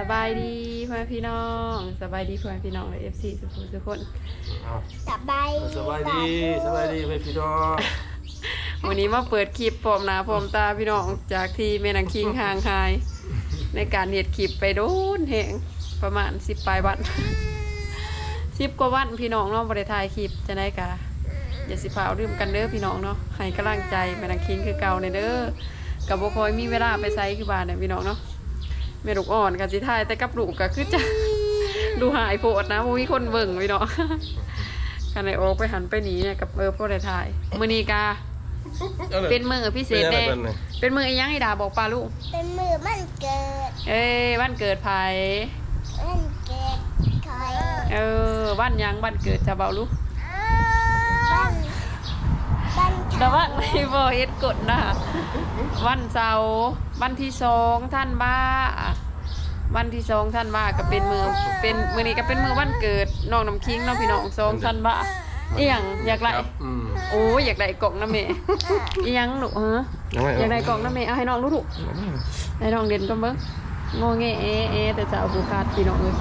สบายดีพ่อแม่พี่น้องสบายดีพ่อแม่พี่น้องและเอฟซีสุขุมทุกคนเอาสบายสบายดีสบายดีไปพี่น้องวันนี้มาเปิดคลิปพร้อมหน้าพร้อมตาพี่น้องจากที่แม่นังคิงห่างหาย ในการเฮ็ดคลิปไปโดนแหงประมาณสิบปลายวันสิบกว่าวันพี่น้องเนาะบริถ่ายคลิปจะได้กะอย่าสิพาเอาลืมกันเด้อพี่น้องเนาะให้กำลังใจแม่นังคิงคือเก่าในเด้อกับบ่คอยมีเวลาไปไซคือบ้านเนี่ยพี่น้องเนาะ แม่ลูกอ่อนกับสิถ่ายแต่กับลูกก็คือจะดูหายโพดนะบ่มีคนเบิ่งพี่น้องกันเลยโออกไปหันไปหนีเนี่ยกับเออพ่อได้ถ่ายมือนีกา เป็นมือพิเศษแน่เป็นยังไงเป็นมืออีหยังไอ้ดาบอกปลาลูก เป็นมือมันเกิด เอ้ยวันเกิดไผมันเกิดคอยเออวันหยังวันเกิดจะเบาลูกบ้านบ้าน แต่ว่าในบอเอ็ดกดนะวันเสาร์วันที่สองท่านบ้าวันที่สองท่านบ้าก็เป็นมือเป็นมือนี้ก็เป็นมือวันเกิดน้องน้ำคิงน้องพี่น้องสองท่านบ้าอีหยังอยากไล่ครับอืมโอ้ยอยากได้กล่องน้ำเมย์อีหยังลูกเออยังไงอยากได้กล่องน้ำเมย์เอาให้น้องลูกลูกให้น้องเด่นก็เบิ้งงอแงเอเอแต่จะเอาผูขาดพี่น้องเลย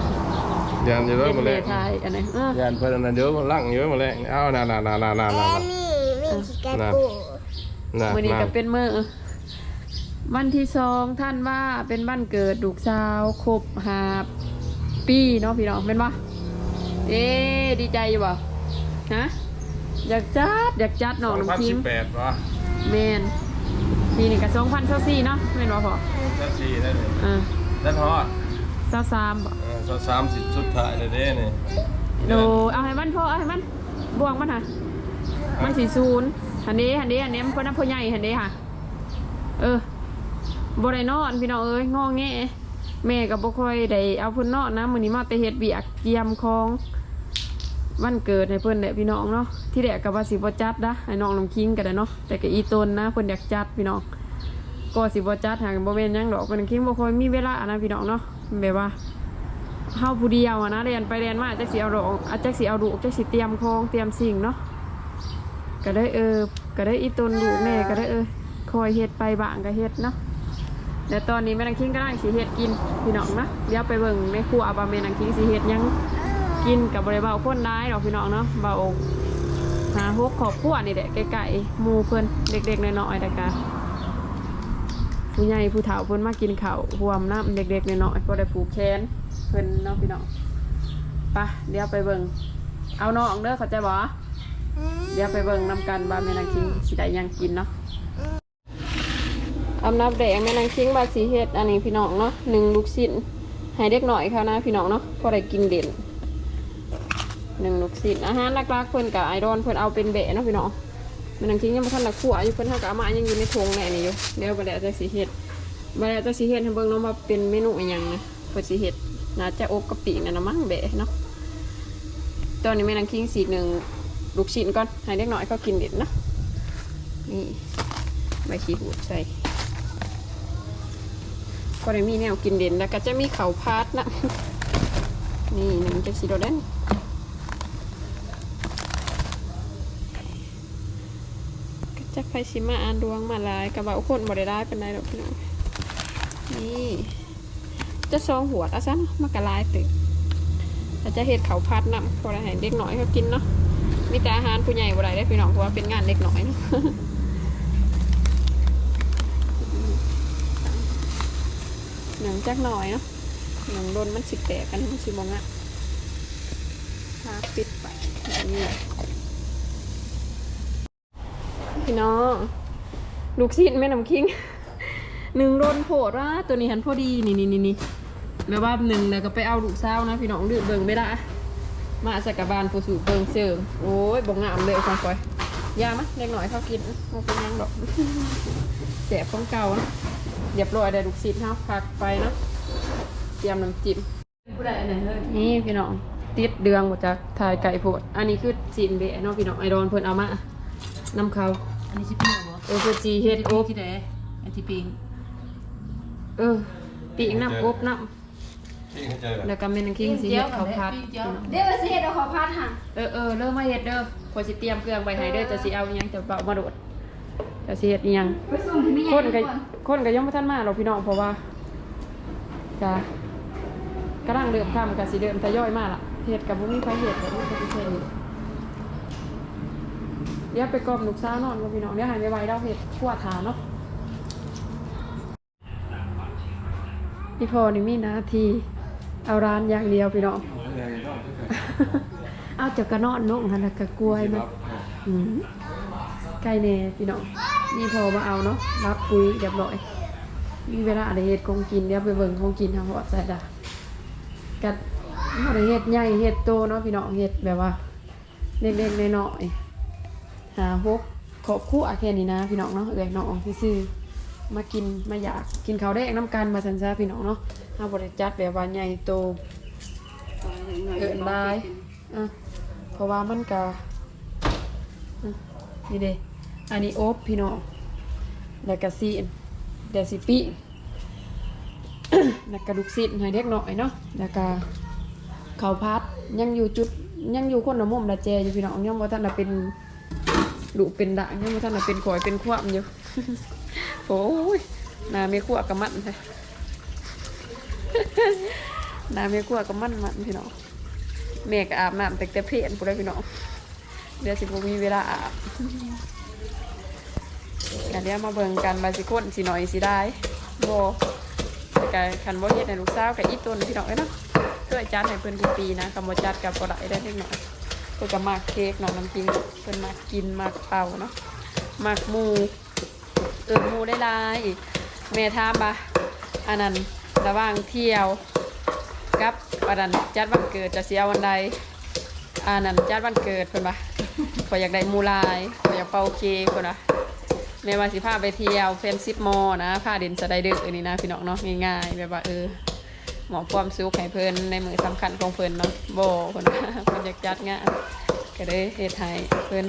ยานเยอะเด่นมาเลแล้ยทายอันไหนเออยานเพื่อนอันนั้นเยอะมาลั่งเยอะมาแล้วเอานานานานานาแอนา นี่ไม่ชิกาปูนามือนี้นาก็เป็นมือวันที่สองท่านว่าเป็นบ้านเกิดลูกสาวครบหาปีเนาะพี่น้องเป็นปะเอ๊ดีใจอยู่บ่ฮะอยากจัดอยากจัดน้องน้ำคิงแปดวะแมนปีนี้ก็สองพันเท่าสี่เนาะแม่นบ่พอจะสี่ได้เลยเออได้พอเท่าสามบ่เออสามสิบสุดท้ายเลยเด้เนี่ยโดเอาให้มันพอเอาให้มันบวงมันค่ะ มันสีศูนย์หันนี้หันนี้หันนี้มันพ่อน้ำพ่อใหญ่หันนี้ค่ะ เออบริโนอนพี่น้องเอ้ยงอแงแม่กับบ่ค่อยได้เอาเพิ่นนอนนะมื้อนี้มาแต่เฮ็ดเบียกเกียมของวันเกิดให้เพิ่นแหละพี่น้องเนาะที่แรกก็ว่าสิบ่จัดนะให้น้องน้ำคิงก็ได้เนาะแต่ก็อีตนนะเพิ่นอยากจัดพี่น้องก็สิบ่จัดหางบ่แม่นหยังดอกเพิ่นคิงบ่ค่อยมีเวลานะพี่น้องเนาะแบบว่าเฮาผู้เดียวอะนะเรียนไปเรียนมาจักสิเอาดอกจักสิเอาดูจักสิเตรียมของเตรียมสิ่งเนาะ ก็ได้เออ ก็ได้อีตนลูกแม่ก็ได้เออคอยเฮ็ดไปบ้างก็เฮ็ดเนาะแต่ตอนนี้แม่นางคิงก็ได้สิเฮ็ดกินพี่น้องนะเดี๋ยวไปเบิ่งในครัวว่าแม่นางคิงสิเฮ็ดหยังกินกับบ่ได้เบาคนได้ดอกพี่น้องเนาะเบาหาฮกครอบครัวนี่แหละใกล้ๆหมู่เพิ่นเด็กๆน้อยๆแต่ก็ผู้ใหญ่ผู้เฒ่าเพิ่นมากินข้าวรวมน้ำเด็กๆน้อยๆก็ได้ผูกแขนเพิ่นเน้องพี่น้องไปะเดี๋ยวไปเบิ่งเอาน้องเด้อเข้าใจบ่ เดี๋ยวไปเบิ่งนำกันว่าแม่นางคิงสิได้ยังกินเนาะอำนับแดงแม่นางคิงบาสีเฮ็ดอันนี้พี่น้องเนาะหนึ่งลูกชิ้นให้เด็กหน่อยเขานะพี่น้องเนาะพอได้กินเด่นหนึ่งลูกชิ้นอาหารลักๆเพิ่อนกับไอรอนเพิ่อนเอาเป็นเบะเนาะพี่น้องแม่นางคิงยังบ่ทันได้คั่วอยู่เพิ่อนเฮาก็เอามายังอยู่ในถุงแน่นี่อยู่เดี๋ยวบ่ได้จะสิเฮ็ดบ่ได้จะสิเฮ็ดให้เบิ่งเนาะว่าเป็นเมนูอีหยังนะเพิ่นสิเฮ็ดน่าจะอกกะปินั่นนะมั้งเบะเนาะตอนนี้แม่นางคิงสีหนึ่ง ลูกชิ้นก่อน ให้เด็กน้อยเขากินเด็ดนะ นี่ใบขี้หูดใส่ก็ได้มีแนวกินเด่นแล้วก็จะมีเขาวพาดนะ นี่หนึ่งจะสีโดดเด่นก็จะไปชิมาอ่านดวงมาหลายกระเบาคนบ่ได้ได้เป็นไรหรอกพี่น้องนี่จะซองหัวเอาซะเนาะมากระลายตึกแต่จะเห็ดเขาวพัดน้ำพอได้ให้เด็กหน่อยเขากินเนาะ มีแต่อาหารผู้ใหญ่บ่ได้ได้พี่น้องเพราะว่าเป็นงานเด็กน่อยหนังจักหน่อยเนาะหนังโดนมันสิแตกกันมันสิมองอะพาปิดไปนี้พี่น้องลูกศิษย์แม่น้ำคิงหนึ่งโดนโผดว่าตัวนี้หันพอดีนี่นี่นี่นี่แบบว่าหนึ่งแล้วก็ไปเอาลูกสาวนะพี่น้องดื้อเบิ่งไม่ได้ มาสักกะบาลผู้สูเบิ่งเสิร์งโอ้ยบงงามเลยฟังคอยยามะเล็กหน่อยเขากินมันเป็นหยังดอกแสบของเก่านะเรียบร้อยได้ลูกศิษย์เฮาพักไปเนาะเตรียมน้ำจิ้มนี่พี่น้องติดเดืองหมดจากถ่ายไก่โพดอันนี้คือจีนเบะเนาะพี่น้องไอรอนเพิ่นเอามานำเขาอันนี้ชิปิ้งเหรอเออคือจีเฮ็ดที่โอปิ้งบที่ไหนอันที่ปิ้งเออปีกน้ำอบน้ ที่เขาเจอำแล้วก็เมนังคิงสีเฮ็ดข้าวผัด เดี๋ยวมาสิเฮ็ดเอาขอพัดห่ะเออเออเริ่มมาเฮ็ดเด้อพอสิเตรียมเครื่องไปให้เด้อจะสิเอาอิหยังจะเบามาโดดจะสิเฮ็ดอิหยัง ไปส่งให้แม่คนก็คนก็ยังไม่ทันมาหรอกพี่น้องเพราะว่าจะกระด้างเดิมคำกับสีเดิมทยอยมาละเห็ดกับบุ้มีไฟเห็ดแบบนี้ก็เป็นเช่นนี้เดี๋ยวไปกรอบลูกสาวนอนกับพี่น้องเดี๋ยวหายไปไวๆเราเห็ดขั้วทาเนาะพี่พอนี่มีหนาที เอาร้านอย่างเดียวพี่น้อง เอาจากกระนอนนกหันแล้วก็กล้วยมันอืมไก่แน่พี่น้อง นี่พอมาเอาเนาะ รับปุยเรียบร้อย มีเวลาอะไรเฮ็ดคงกินเดี๋ยวไปเบิ่งคงกินทางหอดใส่ดากัดบ่ได้เฮ็ดใหญ่เฮ็ดโตเนาะพี่น้องเฮ็ดแบบว่าเล็กๆน้อยๆหาฮกครอบครัวแค่นี้นะ พี่น้องเนาะเอ้ยน้องซื่อๆ มากินมาอยากกินข้าวแดงน้ำกันมาซั่นซะพี่น้องเนาะเฮาบ่ได้จัดแบบว่าใหญ่โตเอิ้นหลายอะเพราะว่ามันก็อะนี่เด้อันนี้โอบพี่น้องแล้วก็ซีนเดี๋ยวสิปีแล้วก็ลูกศิษย์ให้เด็กหน่อยเนาะแล้วก็ข้าวพัดยังอยู่จุดยังอยู่คนละมุมละแจอยู่พี่น้องยังบ่ทันได้เป็นดุเป็นด่างยังบ่ทันได้เป็นข่อยเป็นความอยู่ โอ้ยนาไม่คั่วกับมันแท้หน้าไม่คั่วกับมันมันพี่น้องแม่ก็อาบน้ำแต่แต่เพลนพูดได้พี่น้องเดี๋ยวสิบมีเวลาอาบกันเดี๋ยวมาเบิ่งกันบาสิคนสิหน่อยสิได้โบ่แต่ก็คันโบเฮ็ดให้ลูกสาวกับอีตุนพี่น้องเอ้ยเนาะเพื่อจัดให้เพิ่อนทุกปีนะคำบ่จัดกับบ่ได้ได้เล็กน้อยเพิ่นก็มักเค้กน้องน้ำจิ้มเพิ่นมักกินมักเป่าเนาะมักหมู เอิ้นมูได้ลายอีกแม่ถามว่าอันนั้นระว่างเที่ยวกับวันนั้นจัดวันเกิดจะเสียวันใดอันนั้นจัดวันเกิดเพิ่นปะขอยอยากได้มูลายขอยอยากเป่าเค้กเพิ่นปะแม่ว่าสิพาไปเที่ยวเฟนซิปมอนะพาเดินสไลเดอร์นี่นะพี่น้องเนาะง่ายๆแบบว่าเออหมอความสุขให้เพิ่นในมือสำคัญของเพิ่นเนาะโบ่เพิ่นว่าเพิ่นอยากจัดงานก็เลยเฮ็ดให้เพิ่น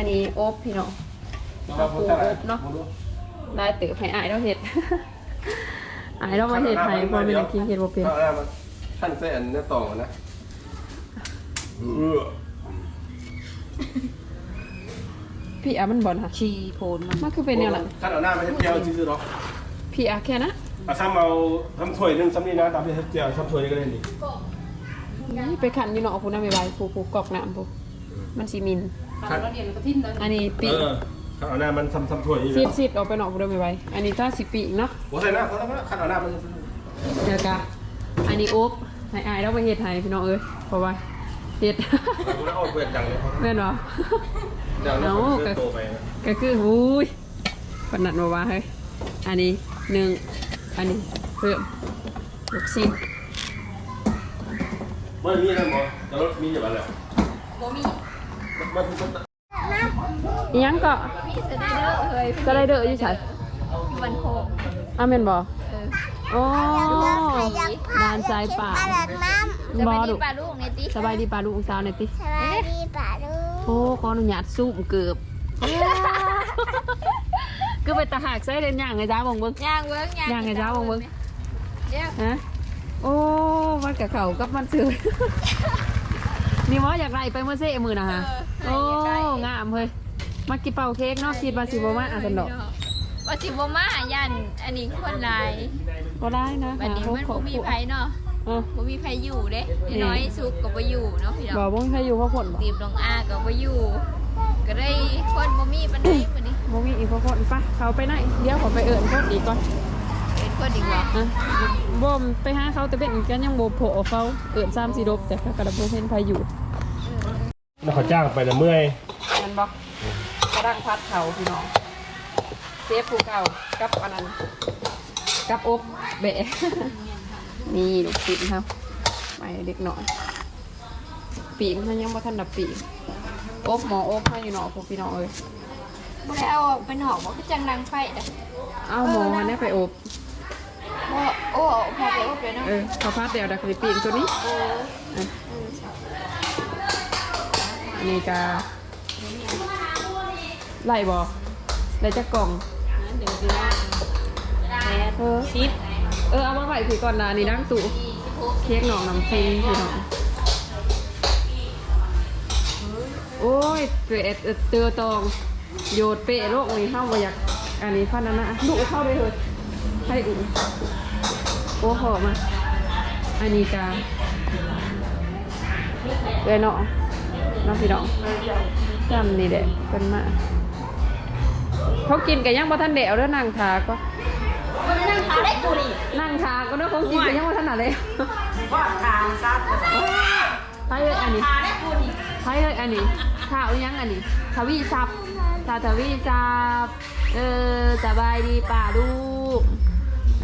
อันนี้โอบพี่น้องเอาปูอบเนาะได้เติบให้อายเราเห็ดอายเรามาเห็ดให้พอเป็นนักกินเห็ดบ่เป็นขั้นท่านเส้นเนี่ยต่อนะพี่อามันบ่นค่ะชีโพนมันมันคือเป็นแนวนั้นท่านเอาหน้าไปให้เจียวซื่อๆเนาะพี่อาแค่นะอาซ้ำเอาทำถ้วยนึงซ้ำนี่นะตามที่ให้เจียวซ้ำถ้วยนี่ก็ได้นี่ไปขันอยู่เนาะผู้นำไปไว้ผู้ผู้กอกน้ำผูมันสิมิน ขันแล้วเดียวก็ทิ้งแล้วอันนี้ปีเออข้าวเอาหน้ามันซ้ำซ้ำถ้วยนี่ซีนะดซีดออกไปเนาะผู้นำไปไว้อันนี้ถ้าสิปีกเนาะโอ้ใส่หน้าเขาแล้วก็ข้าวเอาหน้ามันเดี๋ยวกะอันนี้โอ๊บให้อายเราไปเฮ็ดให้พี่น้องเอ้ยเพราะว่าเฮ็ดกูแล้วเอาเปลือกจังเลยแม่นบ่เดี๋ยวเราเสื้อโตไปนะก็คืออุ้ยปานนัดบ่ว่าเฮ้ย อันนี้หนึ่ง อันนี้เพิ่มลูกชิ้นเมื่อมีนะหมอจะรถมีอยู่บ้านแหละบ่มีมันมัน อีหยังก็มีสไลเดอร์เฮ้ยสไลเดอร์อยู่ไสวันโคกอาแม่นบ่เออโอ้ดานซ้ายป่าอาบน้ำบ่สบายดุดีป่าลูกเนี่ยติสบายดีป่าลูกสาวหน่อยติสบายดีป่าลูกโอ้ขออนุญาตซูมเกือบคือไปตะหากใส่เล่นย่างไงจ้าบ่งเบิ่งย่างเบิ้งย่างไงจ้าบ่งเบิ่งย่างฮะโอ้มันกับเขากับมันซื้อ นี่หมออยากไล่ไปเมื่อเซ่มือนะฮะโอ้งามเฮ้ยมากินเป่าเค้กเนาะคิดว่าสิบ่มาอะสันดอกว่าสิบ่มายันอันนี้คนหลายก็ได้นะบัดนี้มันบ่มีไผเนาะเออบ่มีไผอยู่เด้น้อยสุกก็บ่อยู่เนาะพี่น้องบอกว่าใครอยู่เพราะฝนบอกตีบลงอาก็บ่อยู่ ก็เลยคนบ่มีปานใดมื้อนี้บ่มีอีกเพราะฝนปะเขาไปไหนเดี๋ยวเขาไปเอิญโคตรอีกก่อน เป็นคนอีกบ่อะบ่มไปหาเขาแต่เป็นกันยังบ่โผล่เขาเอิญซ้ำสีดบแต่เขากระบ่เห็นไผอยู่แล้วเขาจ้างไปนะเมื่อยแมันบอกกระดังพัดเขาพี่น้องเซฟภูเก่ากับอันนั้นกับอบเบะ นี่ลูกปีกครับไปเด็กหน่อยปีกมันยังบ่ทันดับปีกอบหมออบให้อยู่เนาะพวกพี่น้องเอ้ยบ่ได้เอาออกไปนอกบ่คือจังดังไฟเด้อเอาหมอมันได้ไปอบ บ่โอ้พอไปอบเลยเนาะเออเขาพัดเดียวดักสิปีกตัวนี้เอออะอันนี้กาไล่บอไล่จะกล่องเดี๋ยวเดี๋ยวเออชิปเออเอามาไว้ผีก่อนนะนี่ดังตู่เค้กหนองน้ำพิงพี่น้องโอ้ยเปะเตือตองโยดเปะโลกนี้ห้ามบ่อยากอันนี้พันนั้นนะดุเข้าไปเลยให้อุ่น โอ้หอมอะอันนี้กาเลยเนาะน้องพี่น้องจำนี่แหละเป็นมาเขากินกันยังบ่ทันเดวเด้อนั่งทาก็นั่งขาได้กูนี่นั่งทาก็เด้อเขากินกันยังบ่ทันน่ะเลยว่าทางซัดไปเลยอันนี้ขาได้กูนี่ไปเลยอันนี้ข้าวยังอันนี้ทวีซับทาทวีซับเออสบายดีป่าลูกอั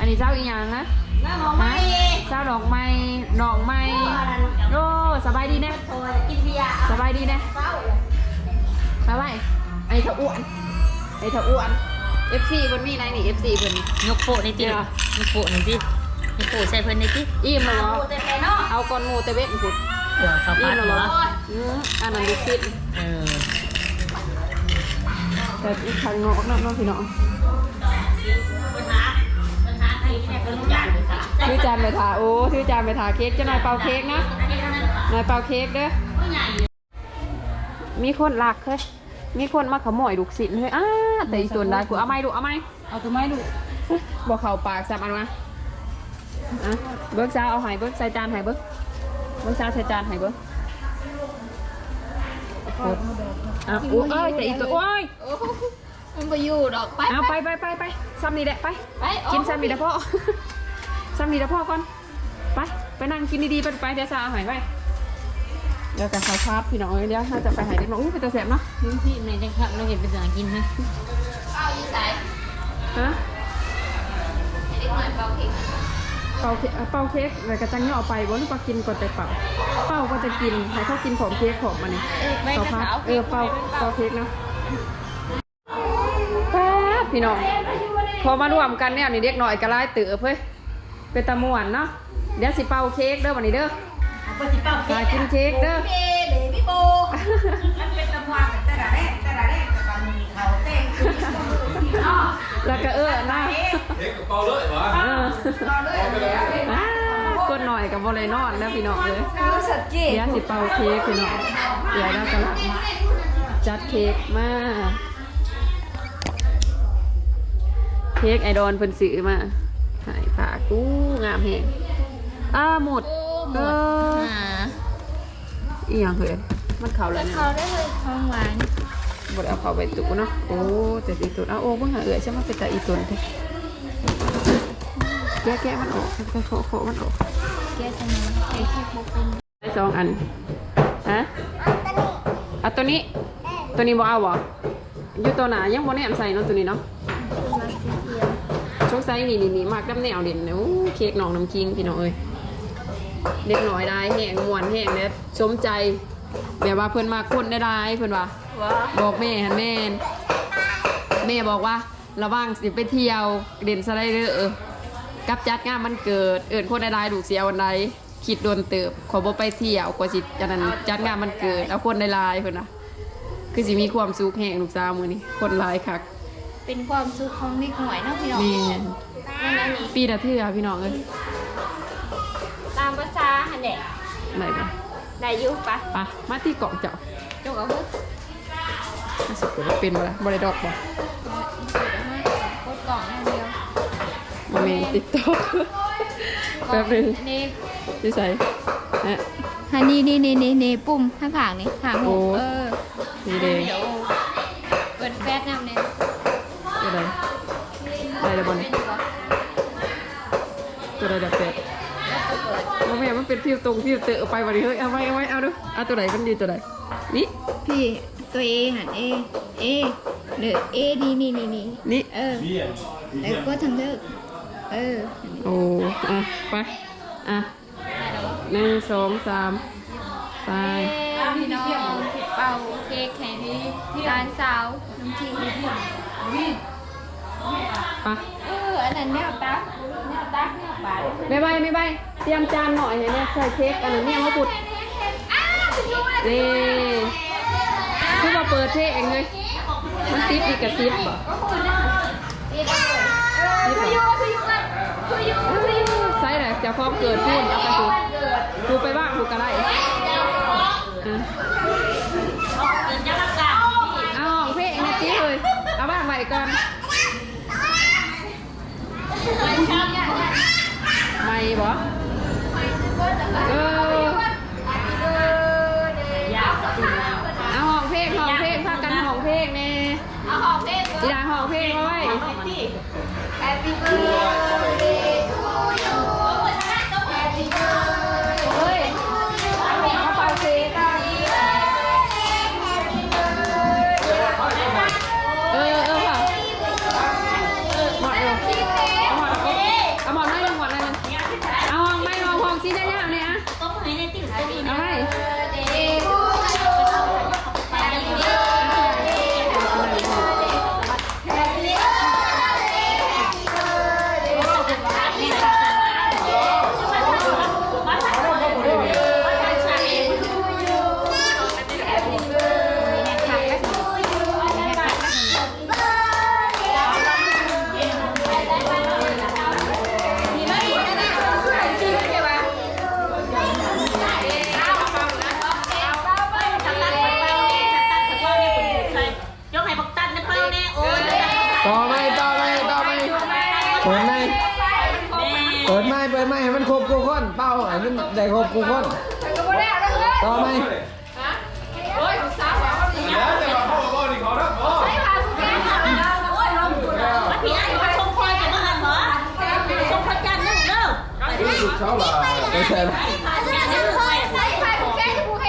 นนี้เจ้าอีหยังนะนั่งมองไม่เจ้าดอกไม้ดอกไม้โอ้สบายดีแน่โอ้ยกินเบียร์สบายดีแน่เฝ้าสบายไอ้เถาอ้วนไอ้เถาอ้วน FC เพิ่นมีไหนนี่ FC เพิ่นยกโปะในติเดี๋ยวยกโปะในติยกโปะใส่เพิ่นในติอิ่มแล้วเหรอโอ้แต่แพ้เนาะเอาก้อนหมูแต่เวทพุดหัวข้าวอิ่ผัมดแล้วเหรหัอวอืมอันนั้นลูกศิษย์เออแต่อีกทางนอกเนาะเน้องพี่น้อง ชื่อจานไปทาโอ้ชื่อจานไปทาเค้กเจะนายเป่าเค้กนะนายเป่าเค้กเด้อมีคนหลักเฮ้ยมีคนมาขโมยลูกศิษย์เฮ้ยอ้าแต่อีส่วนได้กูเอาไม้ดูเอาไม้เอาตัวไม้ดูบอกเขาปากสับอันวะอะเบิกซาเอาใหายเบิกใส่จานใหายเบิกเบิกซาใส่จานใหายเบิกโคตรอะโอ้ยเอ้ยแต่อีตัวโอ้ยโอ้ มันไปอยู่ดอกไปเอาไปไปไปไปซ้ำนี่แหละไป ไปกินซ้ำนี่แหละพ่อซ้ำนี่แหละพ่อก่อน ไป ไปนั่งกินดีๆไปไปเดี๋ยวซาเอาใหายไปเดี๋ยวกับข้าวพับพี่น้องเอ้ยเดี๋ยวถ้าจะไปหายเด็กน้องอุ้ยเป็นตัวแสบเนาะนี่ที่ในจังครับเราเห็นเป็นสังกินฮะเฝ้าอยู่ใส่ฮะให้เด็กหน่อยเฝ้าเค้กเป่าเค้กเป่าเค้กแล้วก็จังเนี่ยเอาไปบ่หรือว่ากินก่อนจะเป่า เป่าก็จะกินให้เขากินของเค้กของมันนี่เออไม่เป่ากระพับเช้าเออเป่าเป่าเค้กเนาะป๊าบ พี่น้อง พอมารวมกันเนี่ยนี่เด็กหน่อยก็ไล่เตือเพื่อเป็นตะมวนเนาะ เดี๋ยวสิเป่าเค้กเด้อวันนี้เด้อหากินเค้กเด้อเบ้เบบี้โบมันเป็นตะวันแต่ละแรกแต่ละแรกแต่ละมีเขาเต้นคือเนาะแล้วก็เออนะเด็กกับเปาเลยวะเออรอเลยเดี๋ยวอ่ากดหน่อยกับบริโนอนแล้วพี่น้องเลยสัตว์เก๋เดี๋ยวสิเป่าเค้กพี่น้องเดี๋ยวเรากำลังจัดเค้กมา เค้กไอดอนเพิ่นซื้อมาหายผ่ากู้งามแฮงอ้าหมดโอ้หมเอดออ่าอีหยังเฮ้ยมันเข่าแล้วเนี่ยเขาได้เลยทองหวานบดเอาเข้าไปตุกเนาะโอ้แต่อีตุนเอาโอ้เพิ่งหาเอือยใช่ไหมเป็นแต่อีตุนเท่แกะแกะมันออกแกะโคโคมันออกแกสมองแกแค่บุกเป็นได้สองอันฮะเอาตัวนี้ ตัวนี้บ่เอาบ่อยู่ตัวหนายังบ่แนมใส่เนาะตัวนี้เนาะ ชกไซนี่นี่นี่มากน้ำแนวเด่นเนี่ยโอ้เค้กน้องน้ำคิงพี่น้องเอ้ยเด็กน้อยได้แห้งมวนแห้งเน็สมใจแบบว่าเพิ่นมาคนได้ได้เพิ่นว่าว้าบอกแม่หันแม่นแม่บอกว่าระวังสิไปเที่ยวเด่นสไลเดอร์กับจัดงานมันเกิด เอิญคนได้ๆดูกเสียวันใดคิดโดนเติบ ขอบ่ไปเที่ยวกว่าสิจันนั้นจัดงานมันเกิดเอาคนได้ลายเพิ่นน่ะคือสิมีความสุขแห่งลูกสาวมื้อนี้คนหลายคัก เป็นความสุขของเด็กหน่อยเนาะพี่น้องแม่นนั่นอันนี้ปีละเทื่อพี่น้องเอ้ยตามภาษาหันแหละได้ปะได้อยู่ปะไปมาที่เกาะเจ้าจกเอาเพิ่มมาสิเกิดเป็นบ่ล่ะบ่ได้ดอกบ่โคตรกล่องอย่างเดียวบ่แม่น TikTok แป๊บนึงนี่สิใส่ฮะฮันนี่นี่นี่นี่นี่ปุ่มข้างขางๆนี่หางโอ้หูเออสีแดงเดี๋ยวเปิดแฟชนำเนี่ยตัวใด ได้แล้วบ่นี่เป็นบ่ตัวใดดับเป็ดแล้วก็เปิดว่าแม่มันเป็นฟิวตรงฟิวเตอร์เอาไปวันนี้เฮ้ยเอาไว้เอาไว้เอาดูเอาตัวไหนมันดีตัวไหนนี่พี่ตัวเอหันเอเอเดือเอนี่นี่นี่นี่นี่เออแล้วก็ทำเลิกเออโอ้อะไปอะหนึ่งสองสามไปพี่น้องสิเป่าเค้กแข่งร้านสาวน้ำทิ้ง ไปเอออันนั้นแนวตักแนวตักแนวปาดไม่ใบไม่ใบเตรียมจานหน่อยเนี่ยเนี่ยใส่เค้กอันนั้นเนี่ยมาปุดอ้าวคุณยูนะนี่คือมาเปิดเพลงเองเลยมันติดอีกกระซิบบ่นี่ก็เลยเออคุณยูคุณยูกันคุณยูคุณยูใส่เลยจะพร้อมเกิดพูดเอาไป ไม่บ่เออเอาห้องเพลงห้องเพลงพากันห้องเพลงแน่เอาหองเพลงจีดาห้องเพลงไว้ Happy birthday ครบกูคนเป้าให้มันได้ครบกูคนต่อไหมเฮ้ยสาวแล้วแล้วแต่ว่าพ่อพ่อนี่ขอรับพ่อวัดพี่ไอ้มาชมคอยจะมาหันเหรอชมพระจันทร์นะเด้อลูกเขาล่ะไม่ใช่ไหมพระจันทร์นะไปใส่ใส่กูใส่กู ไป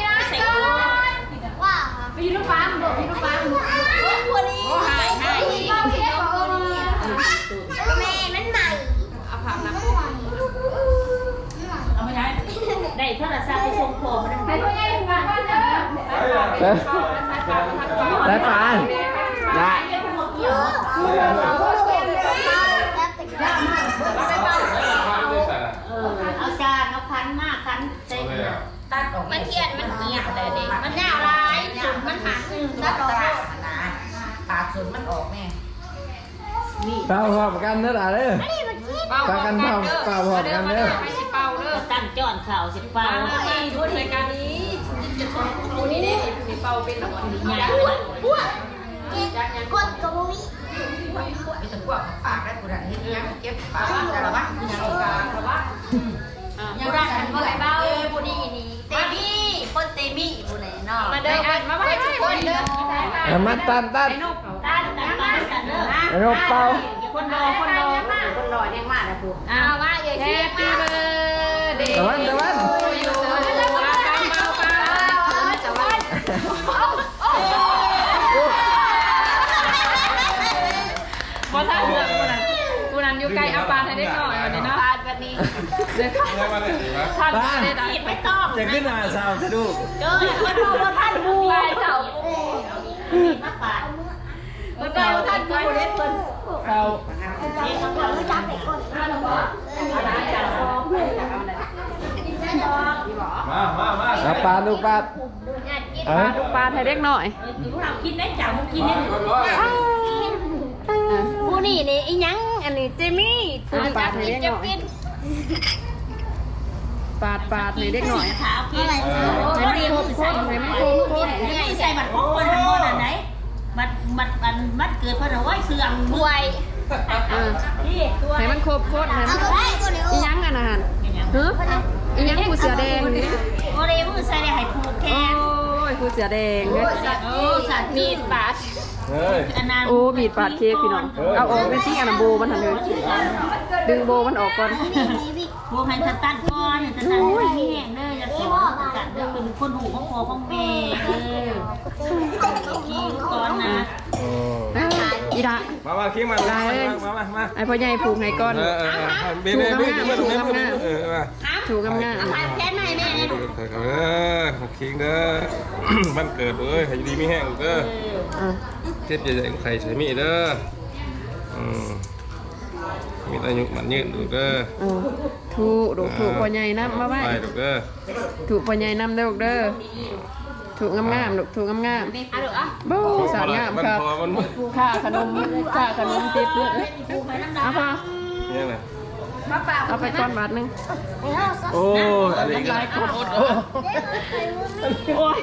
ยืนลูกฟ้ามึงบอกยืนลูกฟ้ามึงวันนี้หายหายเป้าเค้กบอกเออแม่มันใหม่ เอาผักนะ เอาไม่ได้ได้โท รศัพท์ไปชมโผล่มาไปได้พ่อใหญ่ถึงบ้านเด้อได้ปานได้เออเอาจานเอาคันมากคันใส่ตัดออกมันเทียนมันเทียนเลยเด็กมันหน้าร้ายสุดมันหักตัดออกนะปากส่วนมันออกแน่เป้าพร้อมกันเด้อล่ะเด้อเป่าปากันเป่าเป่าพร้อมกันเด้อ จอนข่าวสิเป้าดูรายการนี้จะชมดูนี่ดิมีเป่าเป็นหัวใหญ่กดกระบุยมีแต่พวกปากได้กูได้เฮ็ดยังเก็บปากแต่ละบ้านยังเอากายังรักกันบ่ไอ้เบ้าบุดีนี่เตมี่คนเตมี่บุไหนเนาะมาเด้อมาไว้ทุกคนเด้อเอามาตันตันตั้งตั้งตั้งตั้งเด้อไอ้นกเป่าคนรอคนรอคนลอยแห้งมากนะพวกเอาว่าอย่าเค้ก เดี๋ยวท่านได้ได้ไม่ต้องจะขึ้นมาสาวจะดูเด้อคนดูว่าท่านบูไปเจ้ามาปาดมันไปท่านกูเล่นเพิ่นเขานี่เขาบอกว่าจับมามามาเอาปลาลูกปลาเออลูกปลาไทยเล็กหน่อยพวกเรากินได้จับมึงกินได้ผู้นี่นี่อีหยังอันนี้เจมี่ปลาไทยเล็กหน่อย ปาดปาดไทยเล็กหน่อย ขาวกินให้มันครบคนให้มันครบคนนี่ใส่บัตรพกคนทั้งหมดอันไหนบัตรบัตรบัตรบัตรเกิดเพราะว่าเสื่อมบวยเออที่ตัวให้มันครบคนให้มันได้ตัวนี้อีหยังอะนะฮะฮึอีหยังผู้เสือแดงนี่โมเดลมือใส่ได้ให้ผูกแขโอ้นยผู้เสือแดงโอ้สัตว์มีดปาดเฮ้ย อันนั้นโอ้มีดปาดเค้กพี่น้อง เอาออกในที่อันนนโบมันทันเลย ดึงโบมันออกก่อน พวกให้สตันก้อนสตันที่แห้งเด้ออย่าสอนสตันเด้อเป็นคนหูของพ่อของแม่เด้อขี้ก้อนนะโอ้อีดามามาคิงมามามามามาไอพ่อใหญ่ผูกให้ก่อนเออเออเบเบเบเบเบเออมาถูกงามแค่ไหนแม่เออคิงเด้อมันเกิดเอ้ยให้ดีไม่แห้งเด้อๆอะเจ็บใหญ่ๆไข่ใส่มีเด้ออืม มีอายุมันยืนดูเด้อเออถูกดูถูกพ่อใหญ่นำมาไว้ไปดูเด้อถูกพ่อใหญ่นำเด้อลูกเด้อถูกงามๆลูกถูกงามๆบูสาวงามมันครับพอมันค่าขนมค่าขนมติดเลยเอาพอเนี่ยนะ เอาไปก้อนบาทหนึง โอ้อะไรกันลายกดโอ้ย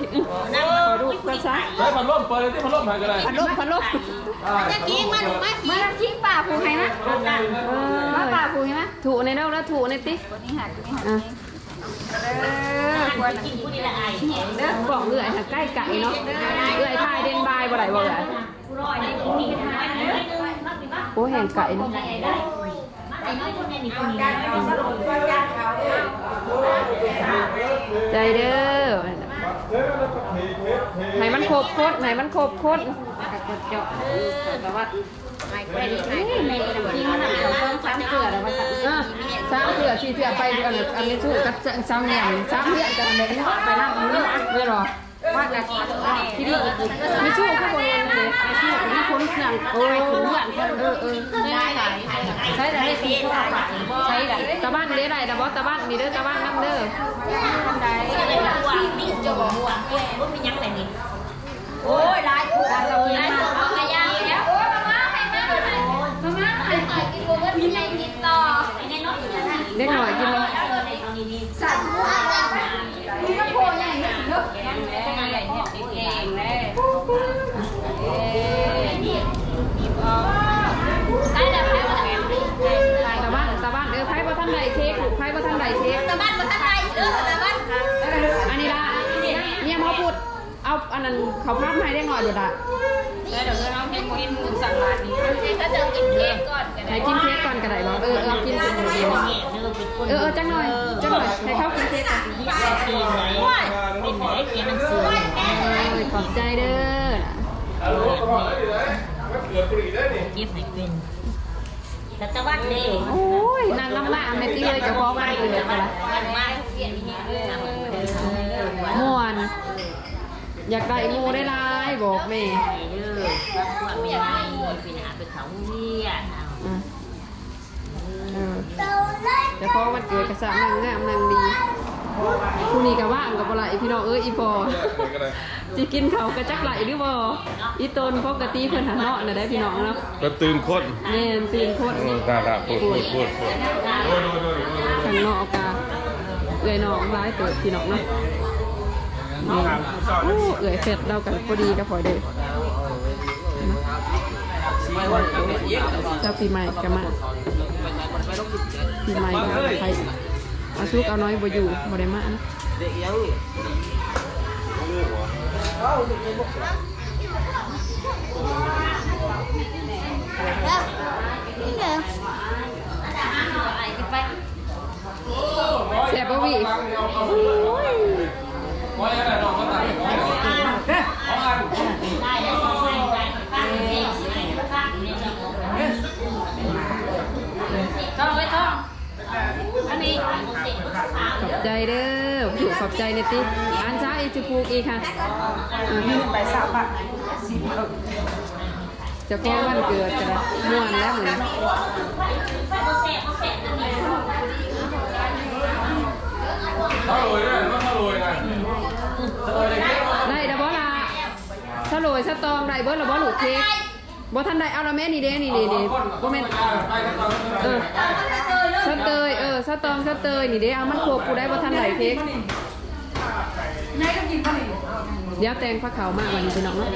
ขอดูกันซะไปพัดลมเปิดเลยที่พัดลมหายกันเลยพันลบพันลบจะกินมาหนูมากินมาทิ้งป่าผูกให้นะมาป่าผูกใช่ไหมถูในเด้าแล้วถูในติ๊กนี่หักนี่หักเออกินผู้นี้ละไอเด้อกล่องเอื่อยหักใกล้ไก่เนาะเอื่อยทายเด่นบายบ่ได้บ่เอื่อยผู้ร้อยนี่กินนี่กันมาเลยมาปิดบ้านโอ้แห่งไก่เนาะ ใจเด้อให้มันโคบโคตรให้มันโคบโคตรกดเจาะแต่ว่าไม่ค่ไม่ไม่จริงนะต้องซ้ำเกลือแล้วมาสั่งอะสามเถื่อสี่เถื่อไปอันนี้ถูกกับสามแหนมสามเถื่อกันเลยไปนั่งนี่ไม่หรอ ว่ากันที่นี่ไม่ชู้ข้างบนเลยไม่ชู้นี่คนเครื่องโอ้ยขุนเพื่อนเออเออได้ไหมใช้แต่ให้ปีก็ใช้แต่ตาบ้านเด้ไรตาบอตาบ้านมีเด้อตาบ้านน้ำเด้อทำได้นี่จะบวงว่ามียังไงนี่โอ้ยได้ได้เราได้เอากระยางแล้วโอ้ยมาม่าให้แม่มาม่าให้ต่อยกินบัวมีอะไรกินต่อไอ้น้อยอยู่ไหนเด็กหน่อยกินเลย นี่นี่ สั่นหัวมีกระโปงใหญ่เนอะแกงเลยใหญ่เนี่ยติดเองเลยเอ๊ะนี่นี่พอได้แล้วแพ้มาแล้ว ตาบ้านตาบ้านเออไพ่บ่ท่านใดเค้กลูกไพ่ บ่ท่านใดเค้กตะบ้านมาทางไหนเด้อตะบ้านค่ะอันนี้ละเนี่ยหมอพูดเอาอันนั้นเขาพาดให้ได้หน่อยดูดะเดี๋ยวเราให้กินหมูสังร้านนี้ถ้าจะกินเค้กก่อนก็ได้ให้กินเค้กก่อนก็ได้บ่เออเออกินเป็นหมูเดียวเงี้ยเนื้อเป็นคนเออเออจังหน่อยจังหน่อยให้เขากินเค้กก่อนที่จะกินไหนเป็นไหนเขียนหนังสือเออขอบใจเด้อเก็บให้เป็น แต่ตะวันเด้โอ้ยนางลำลาไม่ตีเลยจะพอมาอยู่เลยกันละมันมาเขียนนี่เออม่วน อยากได้หมูได้หลายบอกแม่เด้อว่าไม่ไงเป็นหาเป็นเขาเวียนอะเออจะพอวันเกิดกระสามนางงามนางดี ผู้นี้ก็ว่างกับบ่ไหลพี่น้องเอ้ยอีพอสิกินเขาวกระจักไหลหรือบ่อีตนปกติเพิ่นหาเนาะน่ะได้พี่น้องเนาะก็ตื่นคนแม่นตื่นโคตรโอ้ตาตาพูดพูดพูดพูดข้างนอกกาเอื้อยน้องร้ายเติบพี่น้องเนาะนี่โอ้เอื้อยเฟ็ดเรากันพอดีกับพอเด้อเจ้าปีใหม่กันมาปีใหม่ก็ใคร เอาซุกเอาน้อยบ่อยู่บ่ได้มานะแสบบ่วิขอบใจเด้ อถูกขอบใจในติอันช้าอีจูปูกอีกค่ะอ่าไปสามบาทจะพ้อวันเกิดจะได้ม่วนแล้วเหมือนถ้าโรยได้ถ้าโรยนะได้ดับบ่ล่ะสโลยสตองได้เบิดละบ่ลูกเค้กบ่ทันได้เอาละแม่นี่เด้นี่นี่นี่บ่แม่นเออสเตยเออสตองสเตยนี่เด้เอามันครบกูได้บ่ทันได้เค้ก เดี๋ยวแตงพระเขาวมากกว่านี้พี่น้องเนาะ